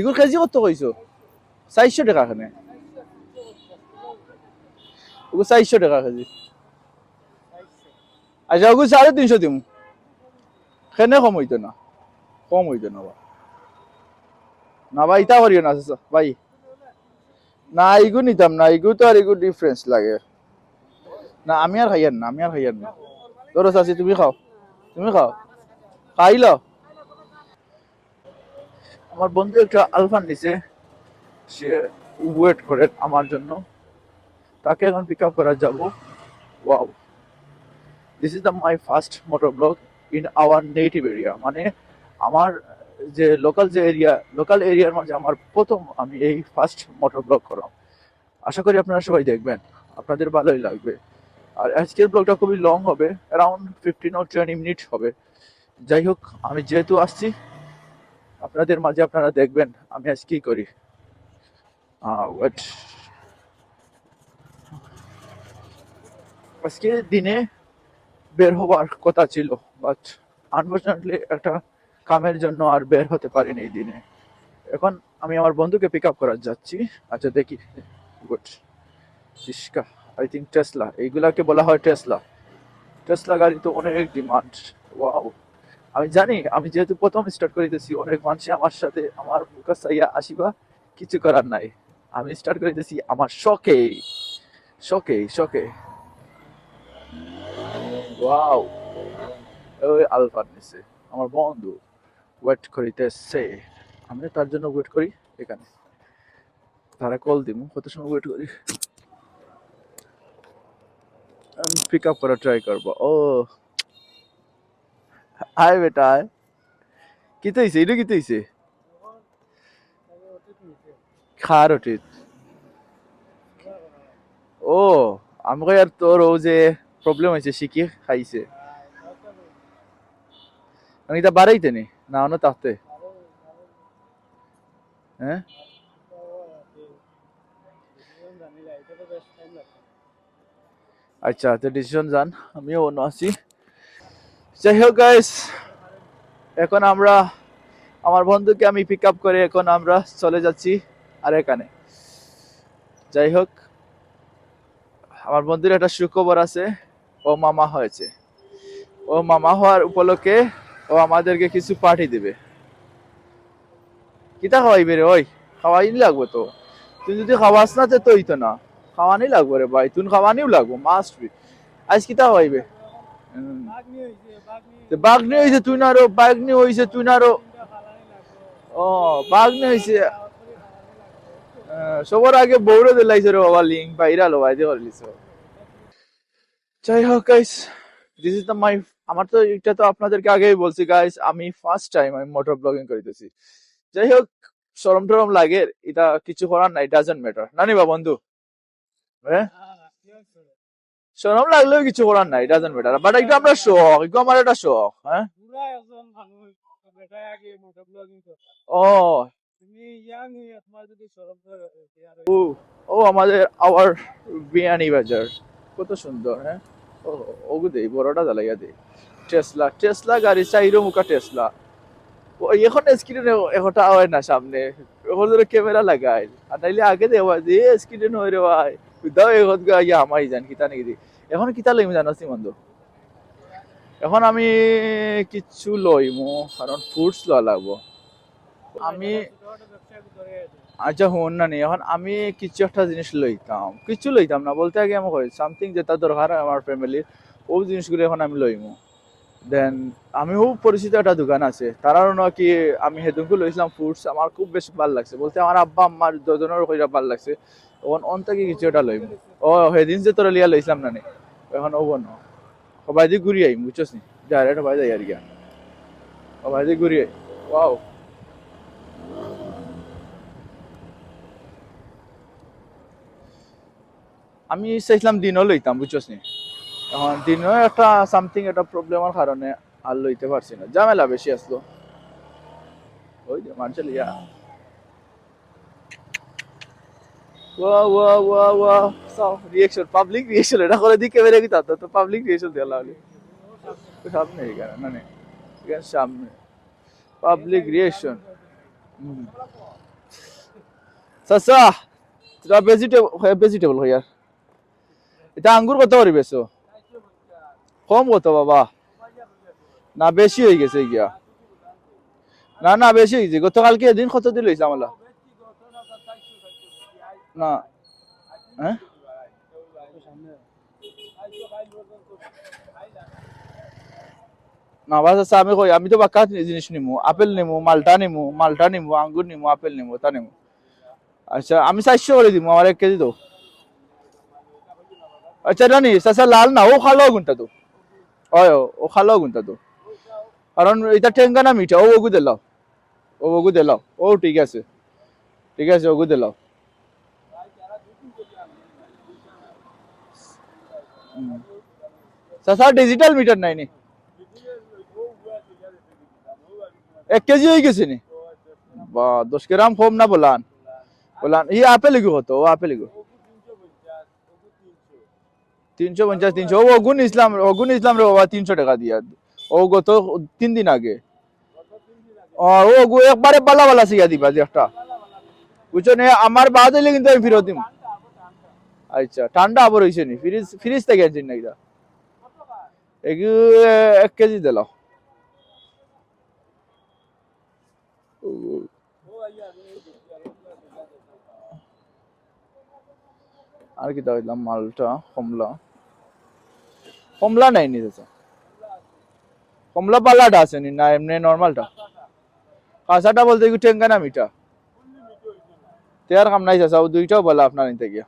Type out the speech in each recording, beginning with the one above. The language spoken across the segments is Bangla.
এগুলো কেজি কত কইছো? চারশো টাকা খানে ওগুলো টাকা কেজি। আচ্ছা ওগুলো সাড়ে তিনশো দিম। সেনে কম হইতো না। কম হইতো না বা। না ভাই ইতা করিও না চাচা, ভাই। না ইগু নিতাম না ইগু তো আর ইগু ডিফারেন্স লাগে। না আমি আর খাইয়ার না আমি আর খাইয়ার না। ধরো চাচি তুমি খাও। তুমি খাও। খাই খাইল? আমার বন্ধু একটা আলফান নিছে। সে ওয়েট করে আমার জন্য। তাকে এখন পিক আপ করা যাব। Wow this is the my first motor vlog in our native area মানে আমার যে লোকাল যে এরিয়া লোকাল এরিয়ার মাঝে আমার প্রথম আমি এই ফার্স্ট মোটর ব্লগ করলাম। আশা করি আপনারা সবাই দেখবেন। আপনাদের ভালোই লাগবে। আর আজকের ব্লগটা খুবই লং হবে। অ্যারাউন্ড ফিফটিন ও টোয়েন্টি মিনিট হবে। যাই হোক, আমি যেহেতু আসছি আপনাদের মাঝে আপনারা দেখবেন আমি আজ কি করি। আজকে দিনে বের হওয়ার কথা ছিল বাট আনফর্চুনেটলি একটা কামের জন্য আর বের হতে পারিনি এই দিনে। এখন আমি আমার বন্ধুকে পিক আপ করার যাচ্ছি। আচ্ছা দেখি। গুড ইস্কা আই থিঙ্ক টেসলা এইগুলাকে বলা হয় টেসলা টেসলা গাড়ি তো অনেক ডিমান্ড ওয়াও আমি জানি, আমি যেহেতু প্রথম স্টার্ট করিতেছি অনেক মানুষ আমার সাথে, আমার মুখা চাইয়া আসিবা, কিছু করার নাই। আমি স্টার্ট করিতেছি আমার শখে। শখে শখে। ওয়াও ওই আলফার নিচে, আমার বন্ধু ওয়েট করিতেছে। আমি তার জন্য ওয়েট করি এখানে। তারা কল দিব কত সময় ওয়েট করি? আমি পিক আপ করার ট্রাই করব। ও আয় বেটা আয় কি তো হইছে? এটা কি তো হইছে? খার অটিত ও আমাকে আর তোর ও যে প্রবলেম হয়েছে শিখি খাইছে। আমি এটা বাড়াইতে নি না অন্য তাতে হ্যাঁ আচ্ছা তো ডিসিশন যান আমিও অন্য আছি। যাই হোক গাইস এখন আমরা, আমার বন্ধুকে আমি পিক আপ করে এখন আমরা চলে যাচ্ছি আর এখানে। যাই হোক আমার বন্ধুর একটা সুখবর আছে, ও মামা হয়েছে। ও মামা হওয়ার উপলক্ষে ও আমাদেরকে কিছু পার্টি দিবে। কিতা খাওয়াইবে রে ওই? খাওয়াই লাগবে তো। তুই যদি খাওয়াস না তো তো না। খাওয়ানি লাগবে রে ভাই তুই খাওয়ানিও লাগবো মাস্ট বি আজ কিতা খাওয়াইবে? বাঘ নিয়ে হয়েছে তুই না হয়েছে তুই না ও বাঘ হয়েছে সবার আগে বৌড়ে দিলাইছে রে বাবা, লিঙ্ক বাইরে করলিস যাই হোক guys this is the my আমার তো এটা তো আপনাদেরকে আগেই বলছি গাইস আমি ফার্স্ট টাইম আমি মোটর ব্লগিং করিতেছি। যাই হোক সরম টরম লাগে, এটা কিছু করার নাই ডাজন্ট ম্যাটার না বা বন্ধু? হ্যাঁ? সরম লাগলেও কিছু করার নাই ডাজন্ট ম্যাটার বাট এটা আমরা শখ এটা আমার একটা শখ হ্যাঁ? ও। ও ও আমাদের আওয়ার বিয়ানি বাজার। কত সুন্দর হ্যাঁ? ও ওগু দেই বড়টা জ্বালাইয়া দেই। টেসলা টেসলা গাড়ি চাইরো মুখা টেসলা ও এখন স্ক্রিনে এখনটা হয় না সামনে। এখন ধরে ক্যামেরা লাগাই আর নাইলে আগে দেওয়া যে স্ক্রিনে হয়ে রে ভাই। দাও এখন ইয়া কিতা এখন কিতা জানো এখন আমি কারণ ফ্রুটস লওয়া লাগবো। আমি আচ্ছা না এখন আমি কিছু একটা জিনিস লইতাম। কিছু লইতাম না, বলতে আগে আমাকে সামথিং যেটা দরকার আমার ফ্যামিলির ও জিনিসগুলো এখন আমি লইমু। দেন আমিও পরিচিত একটা দোকান আছে তারাও নাকি আমি হেদুনকে লইছিলাম ফুডস আমার খুব বেশি ভালো লাগছে। বলতে আমার আব্বা আম্মার দুজনের ভালো লাগছে। তখন অন কিছু লইমু। ও, সেদিন যে তোরা লিয়া লইছিলাম না নি, এখন বনো সবাই ঘুরি আইম, বুঝছস নি? ডাইরেক্ট সবাই যাই আর কি সবাই ঘুরি আই ওয়াও আমি চাইছিলাম দিনও লইতাম, বুঝছস নি? এখন দিনও একটা সামথিং একটা প্রবলেমের কারণে আর লইতে পারছি না। ঝামেলা বেশি আসলো ওই যে মানুষের ওয়া ওয়া ওয়া ওয়া। সাও রিঅ্যাকশন পাবলিক রিঅ্যাকশন এটা করে দিকে বেরে কি তাতো তো পাবলিক রিঅ্যাকশন দেওয়া লাগলে। সামনে এখানে না নে এখানে সামনে। পাবলিক রিঅ্যাকশন চাচা, এটা ভেজিটেবল ভেজিটেবল আর। এটা আঙ্গুর কত করে বেছো কম কত, বাবা? না, বেশি হয়ে গেছে গিয়া। না না, বেশি হয়ে গেছে। গতকালকে এদিন কত দিল ইসলাম আল্লাহ না। হ্যাঁ? না, বাস আচ্ছা আমি কই, আমি তো বাক্কা জিনিস নিমু, আপেল নিমু, মালটা নিমু মালটা নিমু, আঙ্গুর নিমু, আপেল নিমু, তা নিমু। আচ্ছা আমি চারশো করে দিব আমার এক কেজি তো। আচ্ছা রানি, চাচা, লাল না, ও খালো গুনটা তো। হয় ও খালো গুনটা তো। কারণ এটা টেঙ্গা না মিঠা, ও ওগু দিলাও ও ওগু দিলাও ও ঠিক আছে। ঠিক আছে ওগু দিলাও চাচা ডিজিটাল মিটার নাই নি। এক কেজি হয়ে গেছে নি? বা, দশ গ্রাম কম না বলান? বলান, ই আপেল গো কত ও আপেল গো তিনশো পঞ্চাশ, তিনশো। ও অগুন ইসলাম অগুন ইসলাম রে বাবা, তিনশো টাকা দিয়া। ও গত তিন দিন আগে। ও একবারে বালা বালা সিয়া দিবা, যে একটা। নে, আমার বাদ হইলে কিন্তু আমি ফিরত দিম। আচ্ছা ঠান্ডা আবার হয়েছে নি? ফ্রিজ ফ্রিজ থেকে আনছেন না এটা এগু এক কেজি দিলাম আর কি দাইলাম মালটা, কমলা। কমলা নাই নি কমলা পাল্লাটা আছে নি? না, এমনি নর্মালটা। কাঁচাটা বলতে কি টেঙ্গা না মিঠা তেয়ার কাম নাই চাচা দুইটাও বলা আপনার নিতে গিয়া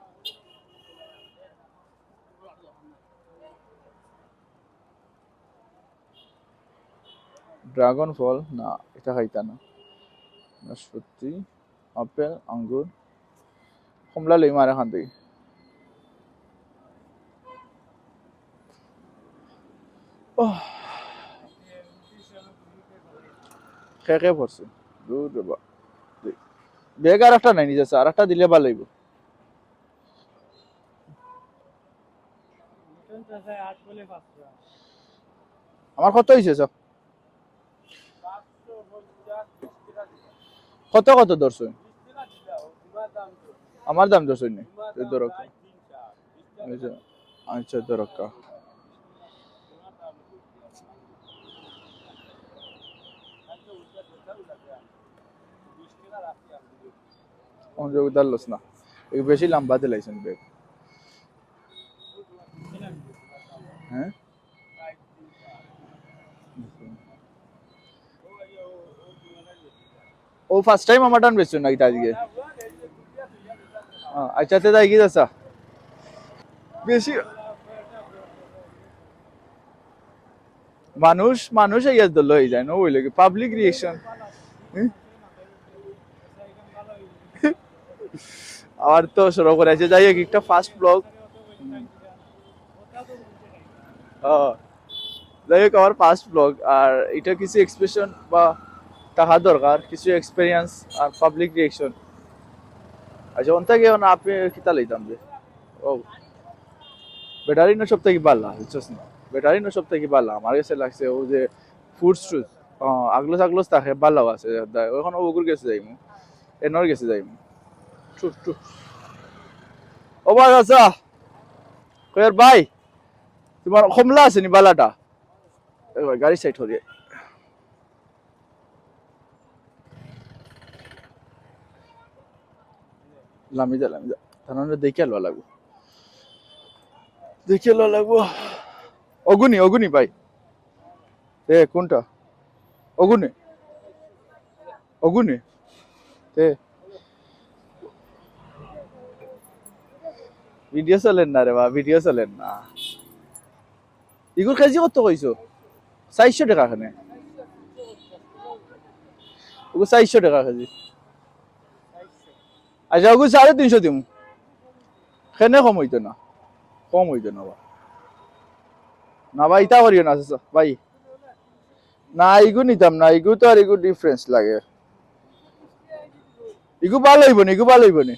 ড্রাগন ফল? না, এটা খাইতা না। নাশপাতি, আপেল, আঙ্গুর, কমলা লইম আর এখান থেকে। খেয়ে খেয়ে দূর বেগ আর একটা নাই নিজে আর একটা দিলে ভালো হইব। আমার কত হয়েছে সব কত কত দর্শন আমার দাম নেই দরকার আচ্ছা না। এই বেশি লম্বা দিলাইছেন বেগ। হ্যাঁ? ও ফার্স্ট টাইম আমার টান বেচছো নাকি আজকে আচ্ছা তে যাই কি যাচ্ছা বেশি মানুষ মানুষ এই দল হয়ে যায়, না ওই পাবলিক রিয়েকশন আর তো শুরু করে আছে যাই একটা ফার্স্ট ব্লগ যাই হোক, আমার ফার্স্ট ব্লগ আর এটা কিছু এক্সপ্রেশন বা তাহা দরকার কিছু এক্সপিরিয়েন্স আর পাবলিক রিয়েকশন আচ্ছা ওন থেকে আপনি কিতা লইতাম যে ও। ব্যাটারি না সব থেকে ভালো বুঝছস না? ব্যাটারি না সব থেকে ভালো আমার কাছে লাগছে ও যে ফুডস টুস আগলোস আগলোস থাকে ভালো আছে। ওখানে ওগুর গেছে যাইমু। এনর গেছে যাইমু। টু টু ও ভাই আচ্ছা। কয়ার ভাই তোমার কমলা আছে নি বালাটা? গাড়ি সাইড হয়ে লামিদা লামিদা তাহলে দেখে লওয়া লাগবো। দেখে লওয়া লাগবো। অগুনি অগুনি ভাই। এ কোনটা? অগুনি। অগুনি। এ। ভিডিও চলেন না রে বা ভিডিও চলেন না। ইগুর কেজি কত কইছো? চারশো টাকা খানে। চারশো টাকা কেজি আচ্ছা ওগু সাড়ে তিনশো দিম। সেনে কম হইতো না কম হইতো না বা। না ভাই ইতা করিও না ভাই না ইগু নিতাম না ইগু তো আর ইগু ডিফারেন্স লাগে। ইগু ভালো হইব নি ইগু ভালো হইব নি?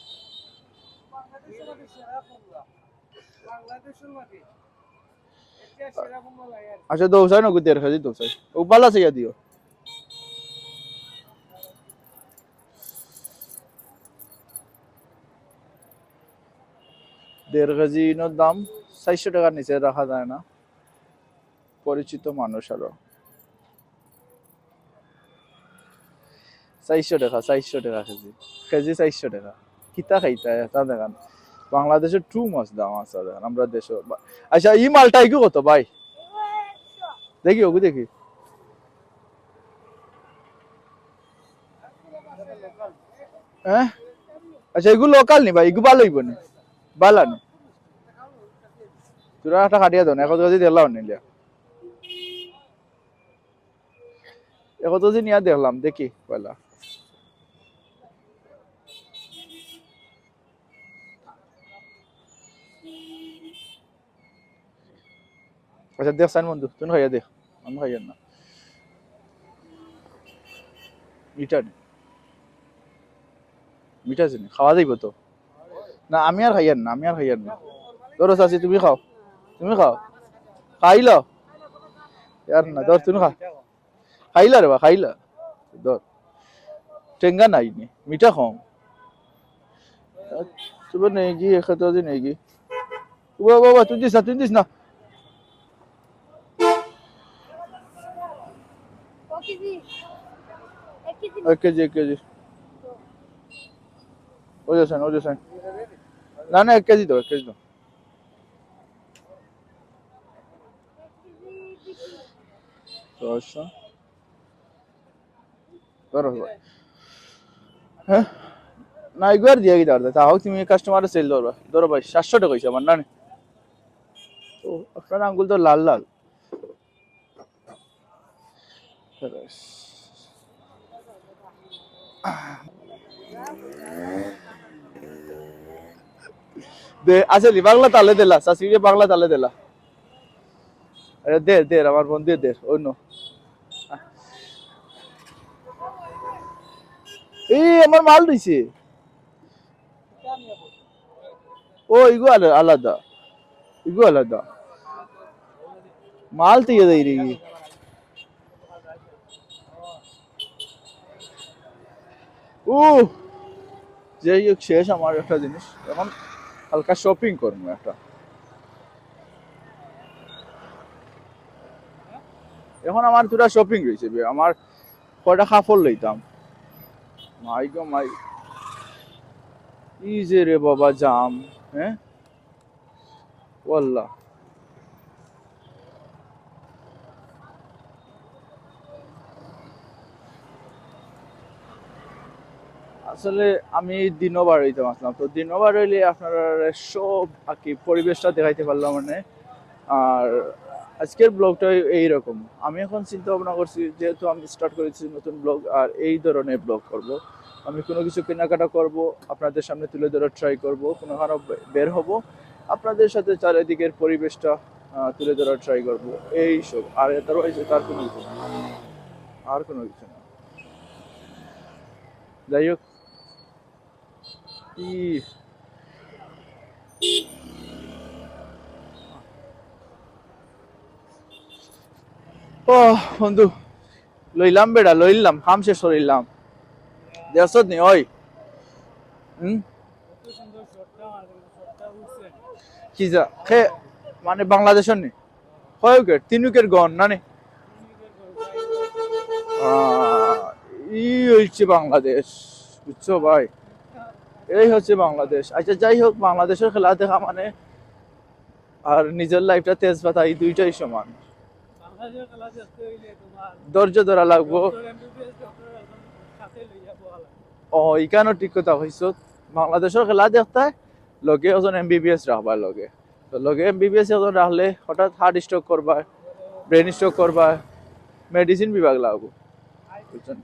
আচ্ছা দৌসাই না দেড় কেজি দৌসাই ও ভালো আছে, ইয়া দিও দেড় কেজি ইনোর দাম চারশো টাকার নিচে রাখা যায় না। পরিচিত মানুষ আরও। চারশো টাকা চারশো টাকা কেজি। কেজি চারশো টাকা। কিতা খাইতা এটা দেখান। বাংলাদেশের টু মাছ দাম আছে, দেখান। আমরা দেশ আচ্ছা ই মালটা ইগু কত, ভাই? দেখি, ওগু দেখি। হ্যাঁ? আচ্ছা এগুলো লোকাল নি, ভাই? এগু ভালো হইব নি? ভালো নি। তোরা একটা কাটিয়া দাও না একত কেজি দেখলাম নিলে। একত কেজি নিয়ে দেখলাম দেখি পয়লা আচ্ছা দেখ সাইন বন্ধু, তুমি খাইয়া দেখ আমি খাইয়া না। আছে নি? খাওয়া যাইব তো? না, আমি আর খাইয়ার না, আমি আর খাইয়ার না। ধরো চাচি, তুমি খাও। তুমি খাও। খাইল? ইয়ার না, ধর, তুমি খা। খাইলা রে বা, খাইলা। ধর। টেঙ্গা নাই নি, মিঠা খাও। তুমি নেগি এখানে আজি নেগি। বাবা বাবা তুই দিস না, তুই দিস না। এক কেজি এক কেজি। এক কেজি ও যাচ্ছেন ও যাচ্ছেন না না, এক কেজি দাও, এক কেজি দাও। ছশো ভাই হ্যাঁ? না এগুলো দিয়ে কি দাঁড়াতে তা হোক, তুমি কাস্টমারের সেল ধরবা। ধরো ভাই, সাতশো টাকা আঙ্গুল তো লাল লাল। দে আসলে বাংলা তালে দিলা শাশুড়ি বাংলা তালে দিলা আরে দে দে, আমার বন্ধু দে অন্য। এই আমার মাল দিছে। ও ইগো আলা- আলাদা। ইগো আলাদা। মাল ইয়ে দেই রে। ও যাই হোক, শেষ আমার একটা জিনিস। এখন হালকা শপিং করব একটা। এখন আমার দুটা শপিং রয়েছে বে। আমার কয়টা কাপড় লইতাম? মাই গো, মাই ই যে রে বাবা, জাম হ্যাঁ? ওয়াল্লাহ। আসলে আমি দিনবার হইতে আসলাম। তো দিনবার হইলে আপনারা সব আর কি পরিবেশটা দেখাইতে পারলাম মানে। আর আজকের ব্লগটা এইরকম। আমি এখন চিন্তা ভাবনা করছি, যেহেতু আমি স্টার্ট করেছি নতুন ব্লগ, আর এই ধরনের ব্লগ করব। আমি কোনো কিছু কেনাকাটা করব, আপনাদের সামনে তুলে ধরার ট্রাই করব, কোনোখানে বের হব, আপনাদের সাথে চারিদিকের পরিবেশটা তুলে ধরার ট্রাই করব। এই সব। আর আদারওয়াইজ তার কোনো কিছু আর কোনো কিছু না। যাই হোক। ই ও বন্ধু, লইলাম বেড়া, লইলাম হাম শেষ করিলাম দেখছত নি ওই। হুম? কি যা, খে মানে বাংলাদেশের নি। কয় উইকেট তিন উইকেট গন না? নি ই হচ্ছে বাংলাদেশ, বুঝছ ভাই? এই হচ্ছে বাংলাদেশ। আচ্ছা যাই হোক, বাংলাদেশের খেলা দেখা মানে আর নিজের লাইফটা তেজপাতা এই দুইটাই সমান। ধৈর্য ধরা লাগবো। ও ইকানো ঠিক কথা কইছ। বাংলাদেশের খেলা দেখতে লগে ওজন এমবিবিএস রাখবার লগে। তো লগে এমবিবিএস ওজন রাখলে হঠাৎ হার্ট স্ট্রোক করবা ব্রেন স্ট্রোক করবা মেডিসিন বিভাগ লাগবো। বুঝছেন?